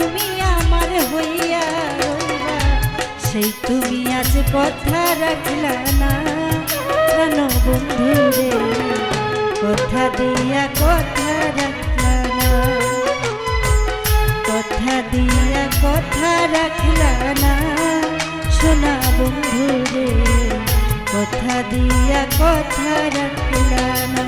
তুমি আমার হইয়া সেই তুমি আজ কথা রাখলা না। কেন বন্ধু রে, কথা দিয়া কথা রাখলা না। কথা দিয়া কথা রাখলা না। শোনা বন্ধু রে, কথা দিয়া কথা রাখলা না।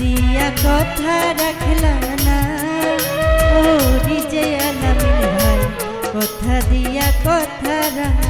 দিয়া কথা রাখলাম না। ও রিজে আলামিন ভাই কথা দিয়া কথা রাখ।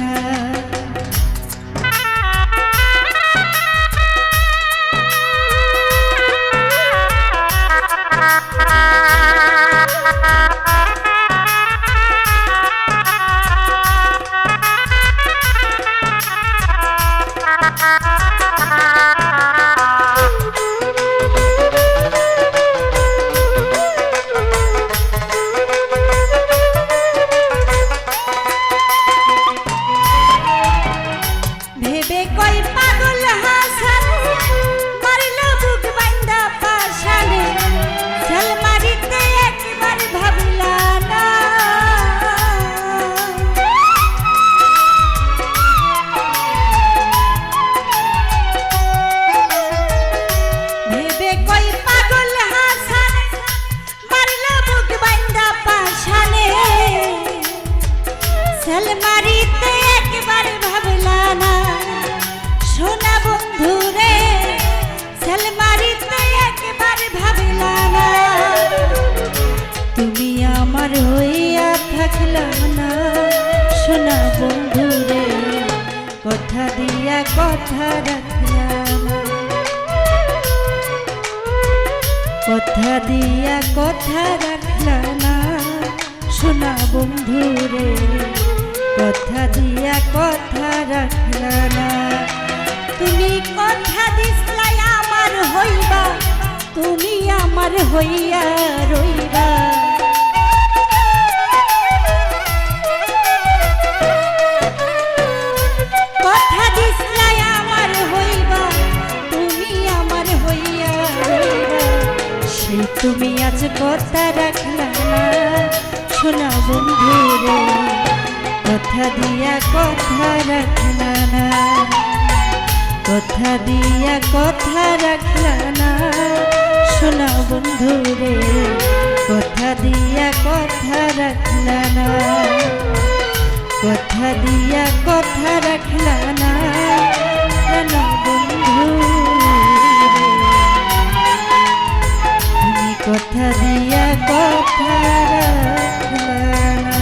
কথা রাখলা কথা দিয়া কথা রাখলা শোনা বন্ধু রে কথা দিয়া কথা রাখলা তুমি কথা দিসলাই আমার হইবা, তুমি আমার হইয়া রইবা। কথা রাখলা কথা দিয়া কথা রাখলানা। শোনা বন্ধু রে, কথা দিয়া কথা রাখলানা। কথা দিয়া কথা রাখলানা। না বন্ধু কথা দিয়া কথা রাখলা